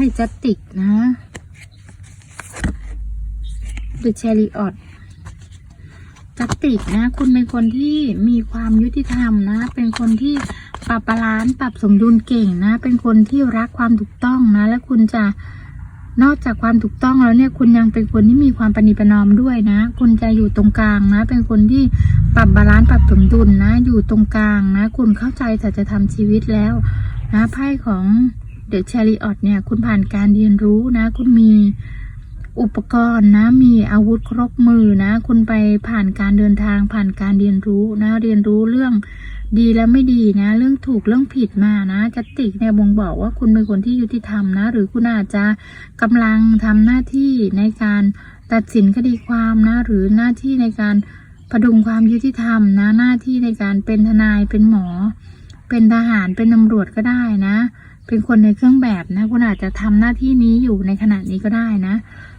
พ่จัตติกนะเดอเชริออตจัตติกนะ คุณเป็นคนที่มีความยุติธรรมนะ เป็นคนที่ปรับบาลานซ์ปรับสมดุลเก่งนะ เป็นคนที่รักความถูกต้องนะ และคุณจะนอกจากความถูกต้องแล้วเนี่ยคุณยังเป็นคนที่มีความปณิประนอมด้วยนะ คุณจะอยู่ตรงกลางนะ เป็นคนที่ปรับบาลานซ์ปรับสมดุลนะ อยู่ตรงกลางนะ คุณเข้าใจแต่จะทำชีวิตแล้วนะไพ่ของ เดอะ h ชริออตเนี่ย คุณผ่านการเรียนรู้นะ คุณมีอุปกรณ์นะ มีอาวุธครบมือนะ คุณไปผ่านการเดินทางผ่านการเรียนรู้นะ เรียนรู้เรื่องดีและไม่ดีนะ เรื่องถูกเรื่องผิดมานะจัติกเนี่ยบ่งบอกว่าคุณเป็นคนที่ยุติธรรมนะ หรือคุณอาจจะกำลังทำหน้าที่ในการตัดสินคดีความนะ หรือหน้าที่ในการพดุงความยุติธรรมนะ หน้าที่ในการเป็นทนายเป็นหมอ เป็นทหารเป็นตำรวจก็ได้นะ เป็นคนในเครื่องแบบนะ คุณอาจจะทำหน้าที่นี้อยู่ในขณะนี้ก็ได้นะ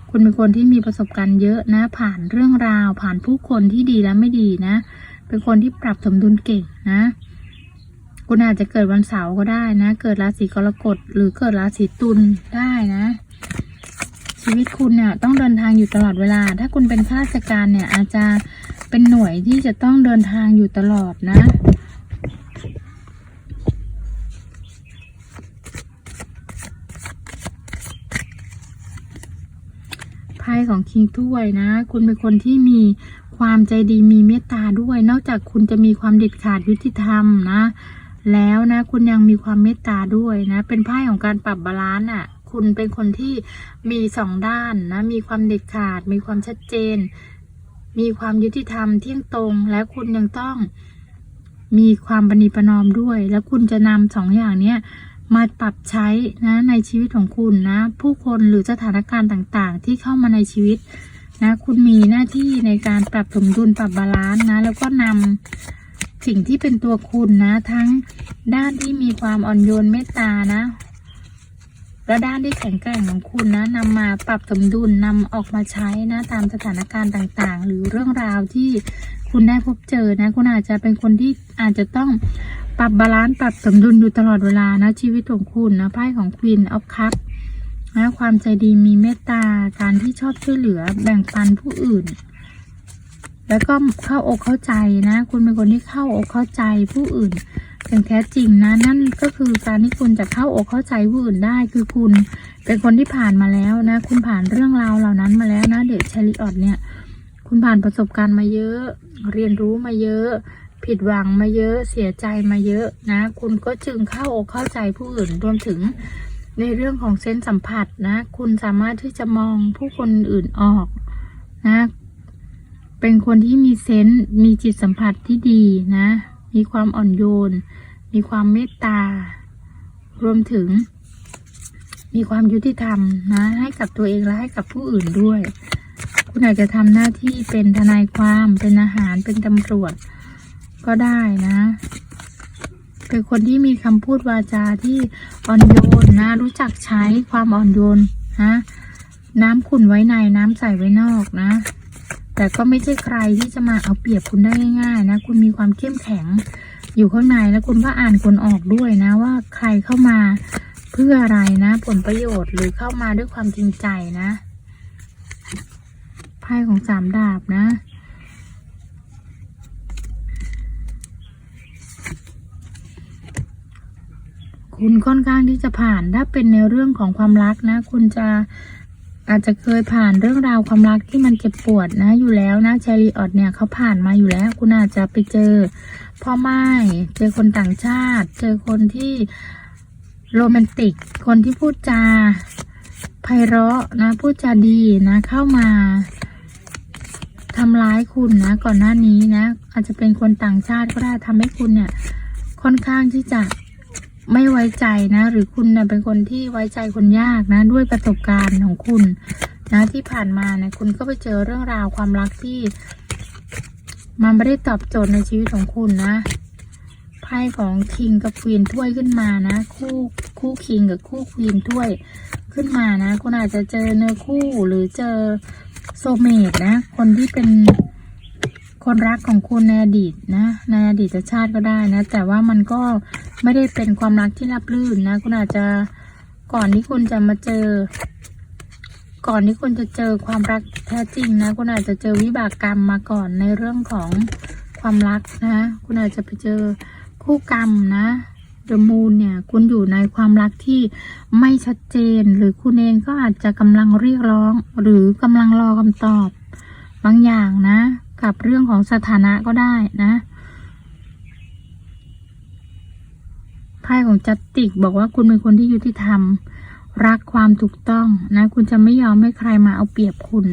คุณเป็นคนที่มีประสบการณ์เยอะนะ ผ่านเรื่องราว ผ่านผู้คนที่ดีและไม่ดีนะ เป็นคนที่ปรับสมดุลเก่งนะ คุณอาจจะเกิดวันเสาร์ก็ได้นะ เกิดราศีกรกฎหรือเกิดราศีตุลได้นะชีวิตคุณเนี่ยต้องเดินทางอยู่ตลอดเวลา ถ้าคุณเป็นข้าราชการเนี่ยอาจจะเป็นหน่วยที่จะต้องเดินทางอยู่ตลอดนะ ไพ่ ของคิงถ้วยนะ คุณเป็นคนที่มีความใจดีมีเมตตาด้วย นอกจากคุณจะมีความเด็ดขาดยุติธรรมนะ แล้วนะ คุณยังมีความเมตตาด้วยนะ เป็นไพ่ของการปรับบาลานซ์อะ คุณเป็นคนที่มีสองด้านนะ มีความเด็ดขาด มีความชัดเจน มีความยุติธรรมเที่ยงตรง และคุณยังต้องมีความปณีประนอมด้วย แล้วคุณจะนำสองอย่างเนี้ย มาปรับใช้นะในชีวิตของคุณนะ ผู้คนหรือสถานการณ์ต่างๆ ที่เข้ามาในชีวิตนะคุณมีหน้าที่ในการปรับสมดุลปรับบาลานซ์นะ แล้วก็นำสิ่งที่เป็นตัวคุณนะ ทั้งด้านที่มีความอ่อนโยนเมตตานะ และด้านที่แข็งแกร่งของคุณนะนำมาปรับสมดุลนำออกมาใช้นะ ตามสถานการณ์ต่างๆ หรือเรื่องราวที่คุณได้พบเจอนะ คุณอาจจะเป็นคนที่อาจจะต้องปรับบาลานซ์ปรับสมดุลอยู่ตลอดเวลานะชีวิตของคุณนะไพ่ของ Queen of Cups นะความใจดีมีเมตตาการที่ชอบช่วยเหลือแบ่งปันผู้อื่น แล้วก็เข้าอกเข้าใจนะ คุณเป็นคนที่เข้าอกเข้าใจผู้อื่นอย่างแท้จริงนะนั่นก็คือการที่คุณจะเข้าอกเข้าใจผู้อื่นได้ คือคุณเป็นคนที่ผ่านมาแล้วนะ คุณผ่านเรื่องราวเหล่านั้นมาแล้วนะเดชชลิออดเนี่ย คุณผ่านประสบการณ์มาเยอะ เรียนรู้มาเยอะ ผิดหวังมาเยอะเสียใจมาเยอะนะ คุณก็จึงเข้าอกเข้าใจผู้อื่นรวมถึงในเรื่องของเซนส์สัมผัสนะ คุณสามารถที่จะมองผู้คนอื่นออกนะ เป็นคนที่มีเซนส์มีจิตสัมผัสที่ดีนะ มีความอ่อนโยน มีความเมตตา รวมถึง มีความยุติธรรมนะ ให้กับตัวเองและให้กับผู้อื่นด้วย คุณอาจจะทำหน้าที่เป็นทนายความ เป็นอาหาร เป็นตำรวจ ก็ได้นะ เป็นคนที่มีคำพูดวาจาที่อ่อนโยนนะ รู้จักใช้ความอ่อนโยนนะน้ำขุ่นไว้ในน้ำใสไว้นอกนะ แต่ก็ไม่ใช่ใครที่จะมาเอาเปรียบคุณได้ง่าย ๆ นะ คุณมีความเข้มแข็งอยู่ข้างในแล้วคุณก็อ่านคนออกด้วยนะว่าใครเข้ามาเพื่ออะไรนะ ผลประโยชน์หรือเข้ามาด้วยความจริงใจนะไพ่ของสามดาบนะ คุณค่อนข้างที่จะผ่านถ้าเป็นในเรื่องของความรักนะ คุณจะอาจจะเคยผ่านเรื่องราวความรักที่มันเจ็บปวดนะ อยู่แล้วนะชาลีออดเนี่ยเขาผ่านมาอยู่แล้ว คุณอาจจะไปเจอพ่อไม้เจอคนต่างชาติ เจอคนที่โรแมนติก คนที่พูดจาไพเราะนะพูดจาดีนะ เข้ามาทำร้ายคุณนะ ก่อนหน้านี้นะ อาจจะเป็นคนต่างชาติก็ได้ทำให้คุณเนี่ย ค่อนข้างที่จะ ไม่ไว้ใจนะ หรือคุณนะเป็นคนที่ไว้ใจคนยากนะ ด้วยประสบการณ์ของคุณนะที่ผ่านมาเนะคุณก็ไปเจอเรื่องราวความรักที่ มันไม่ได้ตอบโจทย์ในชีวิตของคุณนะไพ่ของคิงกับควีนถ้วยขึ้นมานะ คู่คู่คิงกับคู่ควีนถ้วยขึ้นมานะ คุณอาจจะเจอเนื้อคู่หรือเจอโซเมตนะ คนที่เป็น คนรักของคุณในอดีตนะ ในอดีตชาติก็ได้นะ แต่ว่ามันก็ไม่ได้เป็นความรักที่ราบรื่นนะ คุณอาจจะก่อนที่คุณจะมาเจอ ก่อนที่คุณจะเจอความรักแท้จริงนะ คุณอาจจะเจอวิบากกรรมมาก่อนในเรื่องของความรักนะ คุณอาจจะไปเจอคู่กรรมนะเดอะมูนเนี่ย คุณอยู่ในความรักที่ไม่ชัดเจน หรือคุณเองก็อาจจะกำลังเรียกร้อง หรือกำลังรอคำตอบบางอย่างนะ กับเรื่องของสถานะก็ได้นะไพ่ของจัตติกบอกว่าคุณเป็นคนที่ยุติธรรม รักความถูกต้องนะ คุณจะไม่ยอมให้ใครมาเอาเปรียบคุณ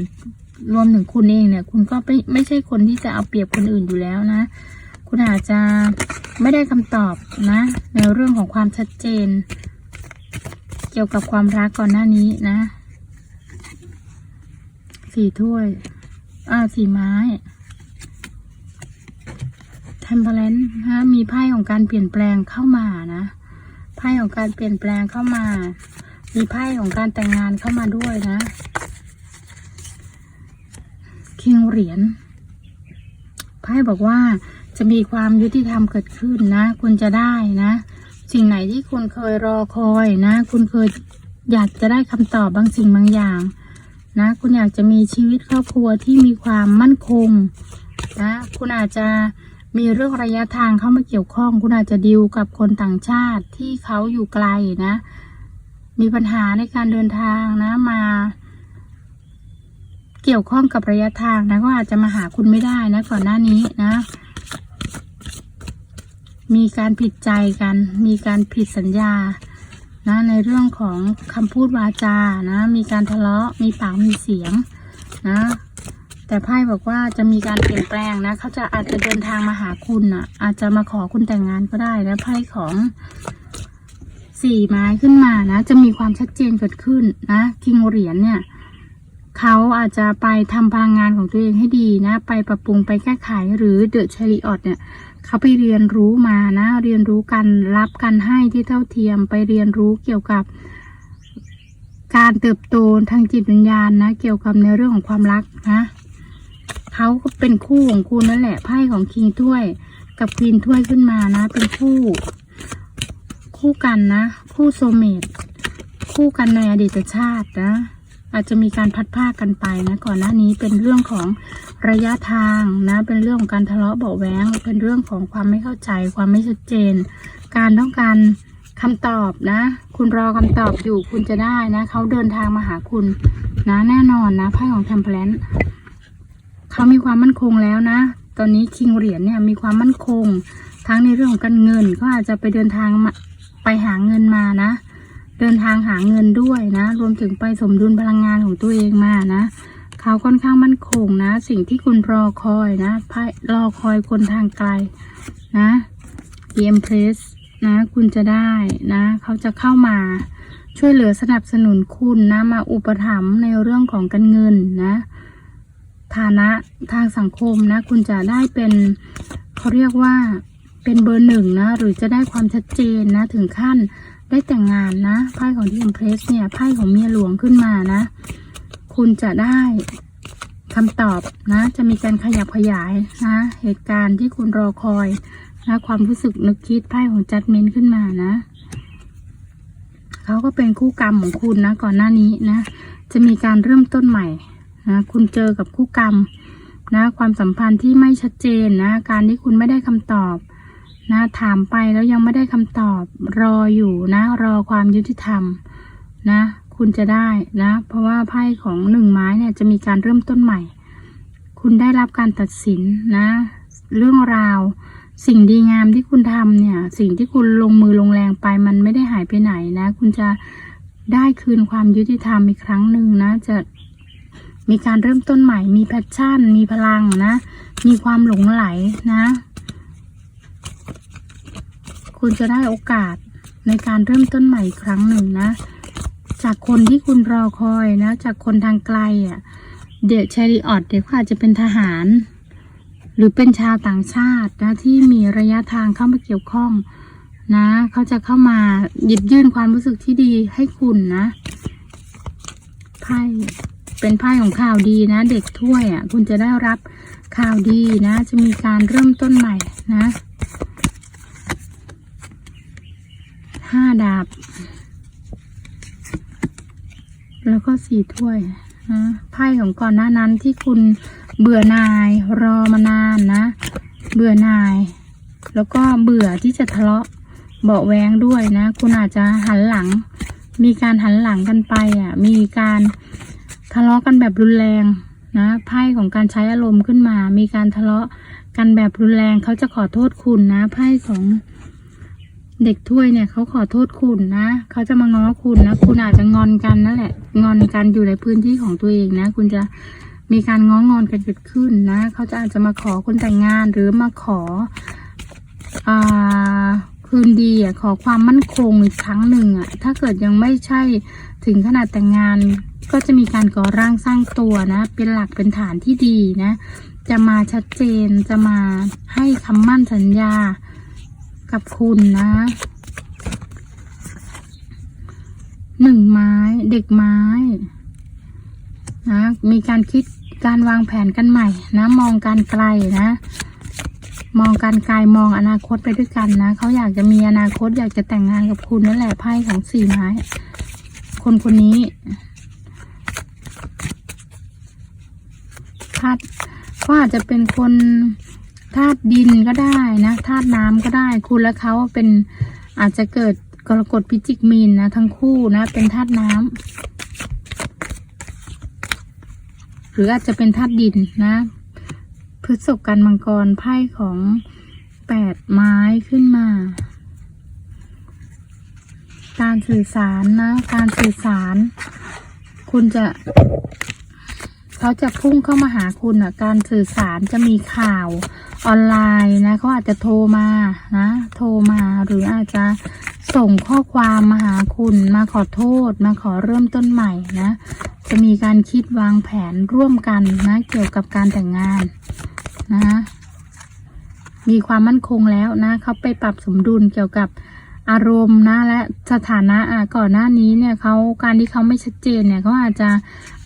รวมถึงคุณเองเนี่ย คุณก็ไม่ไม่ใช่คนที่จะเอาเปรียบคนอื่นอยู่แล้วนะ คุณอาจจะไม่ได้คำตอบนะ ในเรื่องของความชัดเจน เกี่ยวกับความรักก่อนหน้านี้นะสี่ถ้วยอ่าสี่ไม้ temperance นะมีไพ่ของการเปลี่ยนแปลงเข้ามานะไพ่ของการเปลี่ยนแปลงเข้ามา มีไพ่ของการแต่งงานเข้ามาด้วยนะคิงเหรียญไพ่บอกว่าจะมีความยุติธรรมเกิดขึ้นนะ คุณจะได้นะ สิ่งไหนที่คุณเคยรอคอยนะ คุณเคยอยากจะได้คำตอบบางสิ่งบางอย่าง นะ คุณอยากจะมีชีวิตครอบครัวที่มีความมั่นคงนะ คุณอาจจะ มีเรื่องระยะทางเข้ามาเกี่ยวข้อง คุณอาจจะดิวกับคนต่างชาติที่เขาอยู่ไกลนะ มีปัญหาในการเดินทางนะมา เกี่ยวข้องกับระยะทางนะก็อาจจะมาหาคุณไม่ได้นะก่อนหน้านี้นะ มีการผิดใจกัน มีการผิดสัญญานะในเรื่องของคำพูดวาจานะ มีการทะเลาะมีปากมีเสียงนะ แต่ไพ่บอกว่าจะมีการเปลี่ยนแปลงนะ เขาจะอาจจะเดินทางมาหาคุณอะ อาจจะมาขอคุณแต่งงานก็ได้นะไพ่ของสี่ไม้ขึ้นมานะ จะมีความชัดเจนเกิดขึ้นนะคิงเหรียญเนี่ยเขาอาจจะไปทำพลังงานของตัวเองให้ดีนะ ไปปรับปรุงไปแก้ไขหรือเดอะชริออตเนี่ยเขาไปเรียนรู้มานะ เรียนรู้กันรับกันให้ที่เท่าเทียม ไปเรียนรู้เกี่ยวกับ การเติบโตทางจิตวิญญาณนะ เกี่ยวกับในเรื่องของความรักนะ เขาก็เป็นคู่ของคุณนั่นแหละ ไพ่ของคิงถ้วย กับควีนถ้วยขึ้นมานะ เป็นคู่ คู่กันนะ คู่โซเมตคู่กันในอดีตชาตินะ อาจจะมีการพัดภากันไปนะ ก่อนหน้านี้เป็นเรื่องของระยะทางนะ เป็นเรื่องของการทะเลาะเบาะแว้งเป็นเรื่องของความไม่เข้าใจ ความไม่ชัดเจน การต้องการคำตอบนะ คุณรอคำตอบอยู่คุณจะได้นะ เขาเดินทางมาหาคุณนะแน่นอนนะไพ่ของ Temperance เขามีความมั่นคงแล้วนะ ตอนนี้คิงเหรียญเนี่ยมีความมั่นคง ทั้งในเรื่องของการเงินก็อาจจะไปเดินทางไปหาเงินมานะ เดินทางหาเงินด้วยนะ รวมถึงไปสมดุลพลังงานของตัวเองมานะเขาค่อนข้างมั่นคงนะ สิ่งที่คุณรอคอยนะไพ่รอคอยคนทางไกลนะ e m p r e s s นะ คุณจะได้นะ เขาจะเข้ามาช่วยเหลือสนับสนุนคุณนะ มาอุปถัมภ์ในเรื่องของการเงินนะ ฐานะทางสังคมนะ คุณจะได้เป็นเขาเรียกว่าเป็นเบอร์หนึ่งนะ หรือจะได้ความชัดเจนนะ ถึงขั้นได้แต่งงานนะ ไพ่ของที่ e m p r e s s เนี่ย ไพ่ของเมียหลวงขึ้นมานะ คุณจะได้คำตอบนะ จะมีการขยับขยายนะ เหตุการณ์ที่คุณรอคอยนะความรู้สึกนึกคิดไพ่ของจัดเมนขึ้นมานะเขาก็เป็นคู่กรรมของคุณนะ ก่อนหน้านี้นะ จะมีการเริ่มต้นใหม่ นะคุณเจอกับคู่กรรมนะความสัมพันธ์ที่ไม่ชัดเจนนะการที่คุณไม่ได้คำตอบนะถามไปแล้วยังไม่ได้คำตอบรออยู่นะรอความยุติธรรมนะคุณจะได้นะ เพราะว่าไพ่ของหนึ่งไม้เนี่ยจะมีการเริ่มต้นใหม่ คุณได้รับการตัดสินนะ เรื่องราว สิ่งดีงามที่คุณทำเนี่ย สิ่งที่คุณลงมือลงแรงไปมันไม่ได้หายไปไหนนะ คุณจะได้คืนความยุติธรรมอีกครั้งหนึ่งนะ จะ มีการเริ่มต้นใหม่ มีแพชชั่น มีพลังนะ มีความหลงไหลนะ คุณจะได้โอกาสในการเริ่มต้นใหม่อีกครั้งหนึ่งนะ จากคนที่คุณรอคอยนะ จากคนทางไกลอะ่ะ เดชาริออดเดี๋ยวขาอาจจะเป็นทหาร หรือเป็นชาวต่างชาตินะที่มีระยะทางเข้ามาเกี่ยวข้องนะ เขาจะเข้ามาหยิบยื่นความรู้สึกที่ดีให้คุณนะไพ่ เป็นไพ่ของข่าวดีนะ เด็กถ้วยอะ คุณจะได้รับข่าวดีนะ จะมีการเริ่มต้นใหม่นะห้าดาบ แล้วก็สี่ถ้วยนะไพ่ของก่อนหน้านั้นที่คุณเบื่อนายรอมานานนะ เบื่อนาย แล้วก็เบื่อที่จะทะเลาะเบาแวงด้วยนะ คุณอาจจะหันหลัง มีการหันหลังกันไปอะ มีการ ทะเลาะกันแบบรุนแรงนะไพ่ของการใช้อารมณ์ขึ้นมา มีการทะเลาะกันแบบรุนแรงเขาจะขอโทษคุณนะไพ่สองเด็กถ้วยเนี่ยเขาขอโทษคุณนะเขาจะมาง้อคุณนะคุณอาจจะงอนกันนั่นแหละ งอนกันอยู่ในพื้นที่ของตัวเองนะ คุณจะมีการง้องอนกันเกิดขึ้นนะเขาจะอาจจะมาขอคุณแต่งงานหรือมาขออ่าคืนดีอะขอความมั่นคงอีกครั้งหนึ่งอะถ้าเกิดยังไม่ใช่ ถึงขนาดแต่งงานก็จะมีการก่อร่างสร้างตัวนะ เป็นหลักเป็นฐานที่ดีนะ จะมาชัดเจนจะมาให้คำมั่นสัญญากับคุณนะหนึ่งไม้เด็กไม้นะมีการคิดการวางแผนกันใหม่นะ มองการไกลนะ มองการไกลมองอนาคตไปด้วยกันนะเขาอยากจะมีอนาคตอยากจะแต่งงานกับคุณนั่นแหละไพ่ของสี่ไม้ คนคนนี้ธาตุก็อาจจะเป็นคนธาตุดินก็ได้นะธาตุน้ำก็ได้ คุณและเขาเป็นอาจจะเกิดกรกฎพิจิกมีนนะ ทั้งคู่นะ เป็นธาตุน้ำหรืออาจจะเป็นธาตุดินนะพฤษภกันมังกรไพ่ของแปดไม้ขึ้นมา การสื่อสารนะ การสื่อสาร คุณจะ เขาจะพุ่งเข้ามาหาคุณอะ การสื่อสารจะมีข่าวออนไลน์นะเขาอาจจะโทรมานะ โทรมาหรืออาจจะส่งข้อความมาหาคุณมาขอโทษมาขอเริ่มต้นใหม่นะ จะมีการคิดวางแผนร่วมกันนะ เกี่ยวกับการแต่งงานนะมีความมั่นคงแล้วนะเขาไปปรับสมดุลเกี่ยวกับ อารมณ์นะ และสถานะอะก่อนหน้านี้เนี่ยเขาการที่เขาไม่ชัดเจนเนี่ยเขาอาจจะ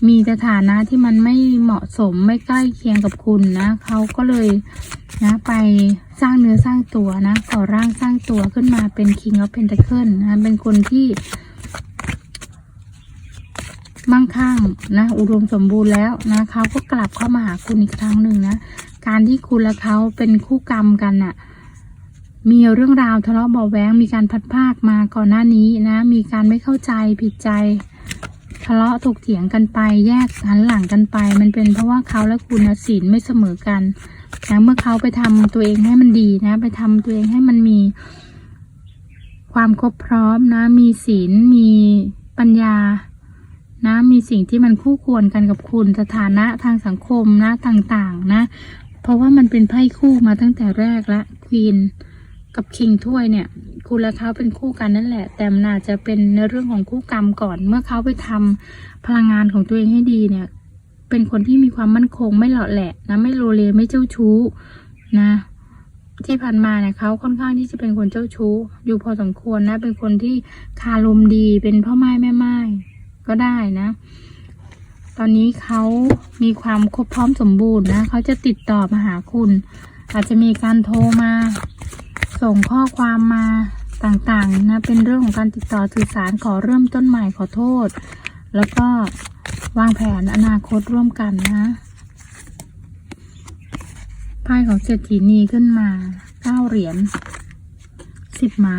มีสถานะที่มันไม่เหมาะสมไม่ใกล้เคียงกับคุณนะเขาก็เลยนะไปสร้างเนื้อสร้างตัวนะก่อร่างสร้างตัวขึ้นมาเป็น King of Pentacle นะเป็นคนที่มั่งคั่งนะอุดมสมบูรณ์แล้วนะเขาก็กลับเข้ามาหาคุณอีกครั้งหนึ่งนะ การที่คุณและเขาเป็นคู่กรรมกันน่ะ มีเรื่องราวทะเลาะเบาะแวงมีการพัดภาคมาก่อนหน้านี้นะ มีการไม่เข้าใจผิดใจ ทะเลาะถกเถียงกันไป แยกหันหลังกันไป มันเป็นเพราะว่าเขาและคุณนะศีลไม่เสมอกันนะเมื่อเขาไปทำตัวเองให้มันดีนะ ไปทำตัวเองให้มันมี ความครบพร้อมนะ มีศีลมีปัญญานะมีสิ่งที่มันคู่ควรกันกับคุณสถานะทางสังคมนะต่างๆ นะ เพราะว่ามันเป็นไพ่คู่มาตั้งแต่แรกละควีน กับคิงถ้วยเนี่ย คุณและเขาเป็นคู่กันนั่นแหละ แต่มันอาจจะเป็นในเรื่องของคู่กรรมก่อน เมื่อเขาไปทำพลังงานของตัวเองให้ดีเนี่ย เป็นคนที่มีความมั่นคงไม่หล่อแหละนะไม่โลเลไม่เจ้าชู้นะ ที่ผ่านมาเนี่ยเขาค่อนข้างที่จะเป็นคนเจ้าชู้ อยู่พอสมควรนะ เป็นคนที่คารมดีเป็นพ่อไม้แม่ไม้ก็ได้นะ ตอนนี้เขามีความครบพร้อมสมบูรณ์นะเขาจะติดต่อมาหาคุณ อาจจะมีการโทรมา ส่งข้อความมาต่างๆนะเป็นเรื่องของการติดต่อสื่อสารขอเริ่มต้นใหม่ขอโทษ แล้วก็วางแผนอนาคตร่วมกันนะไพ่ของเศรษฐีนีขึ้นมาเก้าเหรียญสิบไม้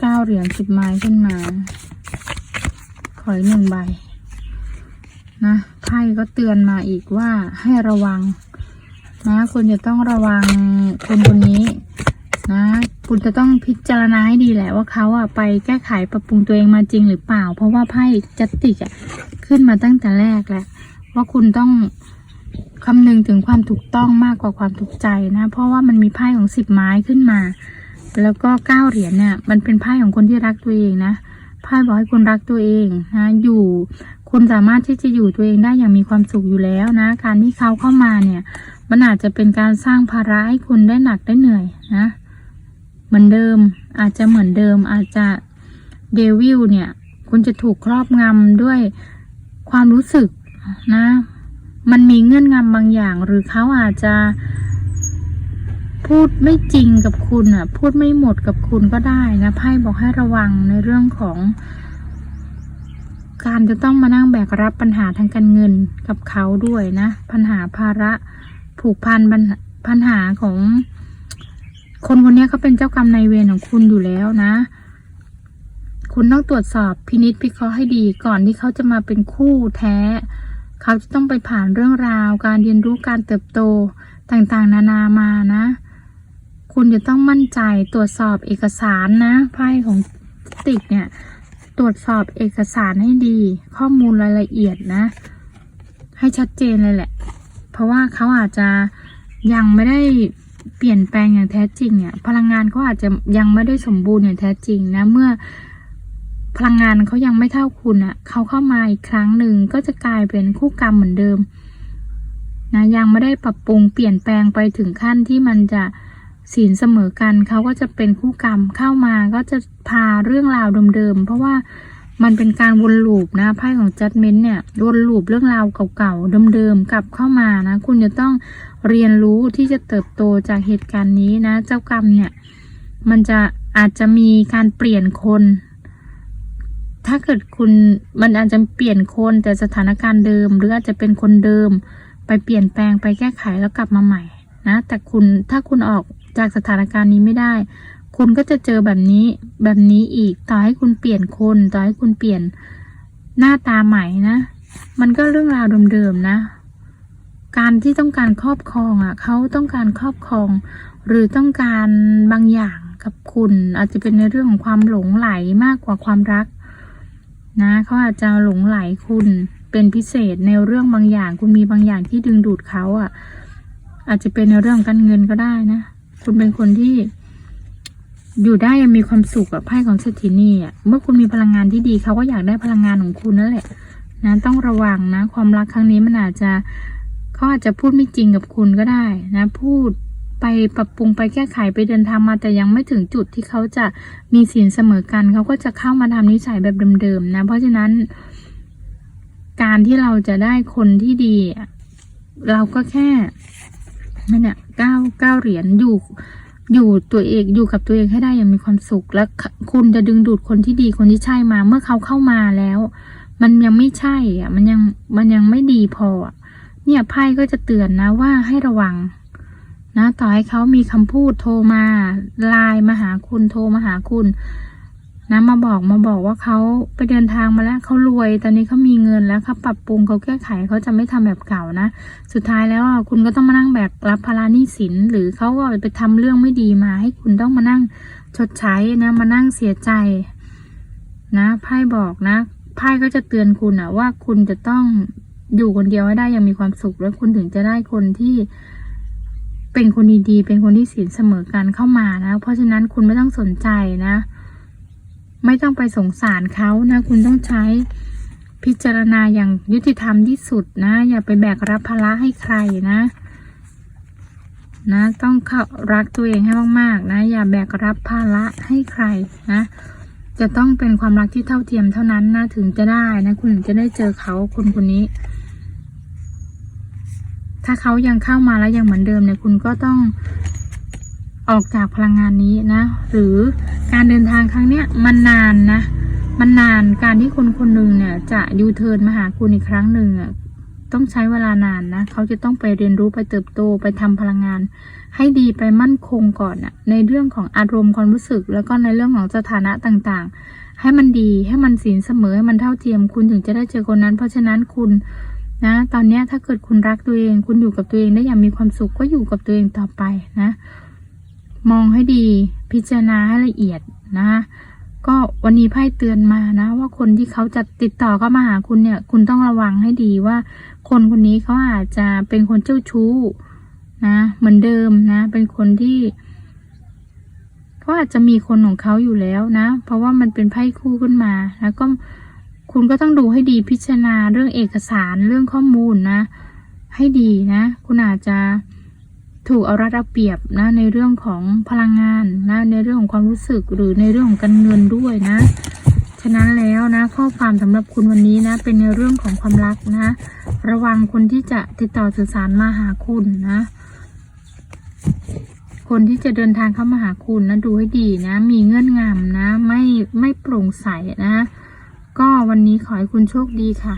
เก้าเหรียญสิบไม้ขึ้นมา ขออีกหนึ่งใบ นะ ไพ่ก็เตือนมาอีกว่าให้ระวัง นะคุณจะต้องระวังคนคนนี้ นะ คุณจะต้องพิจารณาให้ดีแหละว่าเขาอะไปแก้ไขปรับปรุงตัวเองมาจริงหรือเปล่า เพราะว่าไพ่จัตติกอะขึ้นมาตั้งแต่แรกแหละว่าคุณต้องคำนึงถึงความถูกต้องมากกว่าความถูกใจนะ เพราะว่ามันมีไพ่ของสิบไม้ขึ้นมา แล้วก็เก้าเหรียญเนี่ย มันเป็นไพ่ของคนที่รักตัวเองนะไพ่บอกให้คุณรักตัวเองนะอยู่ คุณสามารถที่จะอยู่ตัวเองได้อย่างมีความสุขอยู่แล้วนะ การที่เขาเข้ามาเนี่ย มันอาจจะเป็นการสร้างภาระให้คุณได้หนักได้เหนื่อยนะ เหมือนเดิม อาจจะเหมือนเดิม อาจจะเดวิลเนี่ย คุณจะถูกครอบงำด้วยความรู้สึกนะ มันมีเงื่อนงำบางอย่าง หรือเขาอาจจะพูดไม่จริงกับคุณอะ พูดไม่หมดกับคุณก็ได้นะ ไพ่บอกให้ระวังในเรื่องของ การจะต้องมานั่งแบกรับปัญหาทางการเงินกับเขาด้วยนะ ปัญหาภาระผูกพันปัญหาของ คนคนนี้เขาเป็นเจ้ากรรมนายเวรของคุณอยู่แล้วนะ คุณต้องตรวจสอบพินิจพิเคราะห์ให้ดีก่อนที่เขาจะมาเป็นคู่แท้ เขาจะต้องไปผ่านเรื่องราว การเรียนรู้การเติบโตต่างๆ นานามานะ คุณจะต้องมั่นใจตรวจสอบเอกสารนะไพ่ของติกเนี่ย ตรวจสอบเอกสารให้ดี ข้อมูลรายละเอียดนะ ให้ชัดเจนเลยแหละ เพราะว่าเขาอาจจะยังไม่ได้เปลี่ยนแปลงอย่างแท้จริงเนี่ย พลังงานเขาอาจจะยังไม่ได้สมบูรณ์อย่างแท้จริงนะ เมื่อพลังงานเขายังไม่เท่าคุณอะ่ะเขาเข้ามาอีกครั้งหนึ่งก็จะกลายเป็นคู่กรรมเหมือนเดิมนะยังไม่ได้ปรับปรุงเปลี่ยนแปลงไปถึงขั้นที่มันจะ ศีลเสมอกันเขาก็จะเป็นคู่กรรมเข้ามาก็จะพาเรื่องราวเดิมๆเพราะว่ามันเป็นการวนลูปนะไพ่ของจัดเมนเนี่ยวนลูปเรื่องราวเก่าๆเดิมๆกลับเข้ามานะ คุณจะต้องเรียนรู้ที่จะเติบโตจากเหตุการณ์นี้นะ เจ้ากรรมเนี่ย มันจะอาจจะมีการเปลี่ยนคน ถ้าเกิดคุณมันอาจจะเปลี่ยนคนแต่สถานการณ์เดิม หรืออาจจะเป็นคนเดิม ไปเปลี่ยนแปลงไปแก้ไขแล้วกลับมาใหม่นะแต่คุณถ้าคุณออก จากสถานการณ์นี้ไม่ได้ คุณก็จะเจอแบบนี้แบบนี้อีก ต่อให้คุณเปลี่ยนคน ต่อให้คุณเปลี่ยนหน้าตาใหม่นะ มันก็เรื่องราวเดิมๆนะ การที่ต้องการครอบครองอะเขาต้องการครอบครอง หรือต้องการบางอย่างกับคุณ อาจจะเป็นในเรื่องของความหลงไหลมากกว่าความรัก นะเขาอาจจะหลงไหลคุณเป็นพิเศษในเรื่องบางอย่าง คุณมีบางอย่างที่ดึงดูดเขาอะ อาจจะเป็นในเรื่องการเงินก็ได้นะ คุณเป็นคนที่อยู่ได้ยังมีความสุขกับไพ่ของเศรษฐีนีอะ เมื่อคุณมีพลังงานที่ดีเขาก็อยากได้พลังงานของคุณนั่นแหละ นะต้องระวังนะ ความรักครั้งนี้มันอาจจะเขาอาจจะพูดไม่จริงกับคุณก็ได้ นะ พูดไปปรับปรุงไปแก้ไขไปเดินทางมาแต่ยังไม่ถึงจุดที่เขาจะมีศีลเสมอกันเขาก็จะเข้ามาทำนิสัยแบบเดิมๆนะ เพราะฉะนั้น การที่เราจะได้คนที่ดีอะเราก็แค่ นั่นเนี่ยเก้าเก้าเหรียญอยู่ อยู่ตัวเองอยู่กับตัวเองให้ได้อย่างมีความสุข และคุณจะดึงดูดคนที่ดีคนที่ใช่มา เมื่อเขาเข้ามาแล้ว มันยังไม่ใช่อะ มันยังมันยังไม่ดีพอเนี่ยไพ่ก็จะเตือนนะว่าให้ระวังนะต่อให้เขามีคำพูดโทรมาไลน์มาหาคุณโทรมาหาคุณ นะมาบอกมาบอกว่าเขาไปเดินทางมาแล้วเขารวย ตอนนี้เขามีเงินแล้วเขาปรับปรุงเขาแก้ไขเขาจะไม่ทำแบบเก่านะสุดท้ายแล้วคุณก็ต้องมานั่งแบกรับภาระหนี้สิน หรือเขาก็ไปทำเรื่องไม่ดีมา ให้คุณต้องมานั่งชดใช้นะมานั่งเสียใจ นะไพ่บอกนะไพ่ก็จะเตือนคุณอะว่าคุณจะต้องอยู่คนเดียวให้ได้อย่างมีความสุขแล้วคุณถึงจะได้คนที่เป็นคนดีๆเป็นคนที่ศีลเสมอกันเข้ามานะ เพราะฉะนั้นคุณไม่ต้องสนใจนะ ไม่ต้องไปสงสารเขานะ คุณต้องใช้พิจารณาอย่างยุติธรรมที่สุดนะ อย่าไปแบกรับภาระให้ใครนะ นะต้องเข้ารักตัวเองให้มากๆนะ อย่าแบกรับภาระให้ใครนะ จะต้องเป็นความรักที่เท่าเทียมเท่านั้นนะถึงจะได้นะ คุณถึงจะได้เจอเขาคนคนนี้ ถ้าเขายังเข้ามาแล้วยังเหมือนเดิมเนี่ยคุณก็ต้อง ออกจากพลังงานนี้นะ หรือการเดินทางครั้งเนี้ยมันนานนะ มันนานการที่คนคนหนึ่งเนี่ย จะยูเทิร์นมาหาคุณอีกครั้งหนึ่งอะต้องใช้เวลานานนะ เขาจะต้องไปเรียนรู้ไปเติบโตไปทำพลังงาน ให้ดีไปมั่นคงก่อนอะในเรื่องของอารมณ์ความรู้สึก แล้วก็ในเรื่องของสถานะต่างๆ ให้มันดีให้มันศีลเสมอให้มันเท่าเทียม คุณถึงจะได้เจอคนนั้น เพราะฉะนั้นคุณนะ ตอนนี้ถ้าเกิดคุณรักตัวเอง คุณอยู่กับตัวเองได้อย่างมีความสุขก็อยู่กับตัวเองต่อไปนะ มองให้ดี พิจารณาให้ละเอียดนะก็วันนี้ไพ่เตือนมานะ ว่าคนที่เขาจะติดต่อเข้ามาหาคุณเนี่ย คุณต้องระวังให้ดีว่า คนคนนี้เขาอาจจะเป็นคนเจ้าชู้นะ เหมือนเดิมนะ เป็นคนที่เขาอาจจะมีคนของเขาอยู่แล้วนะ เพราะว่ามันเป็นไพ่คู่ขึ้นมาแล้วก็คุณก็ต้องดูให้ดีพิจารณาเรื่องเอกสารเรื่องข้อมูลนะ ให้ดีนะ คุณอาจจะ ถูกเอารัดเอาเปรียบนะในเรื่องของพลังงานนะในเรื่องของความรู้สึกหรือในเรื่องของการเงินด้วยนะ ฉะนั้นแล้วนะข้อความสำหรับคุณวันนี้นะ เป็นในเรื่องของความรักนะ ระวังคนที่จะติดต่อสื่อสารมาหาคุณนะ คนที่จะเดินทางเข้ามาหาคุณนะดูให้ดีนะ มีเงื่อนงำนะ ไม่ไม่โปร่งใสนะ ก็วันนี้ขอให้คุณโชคดีค่ะ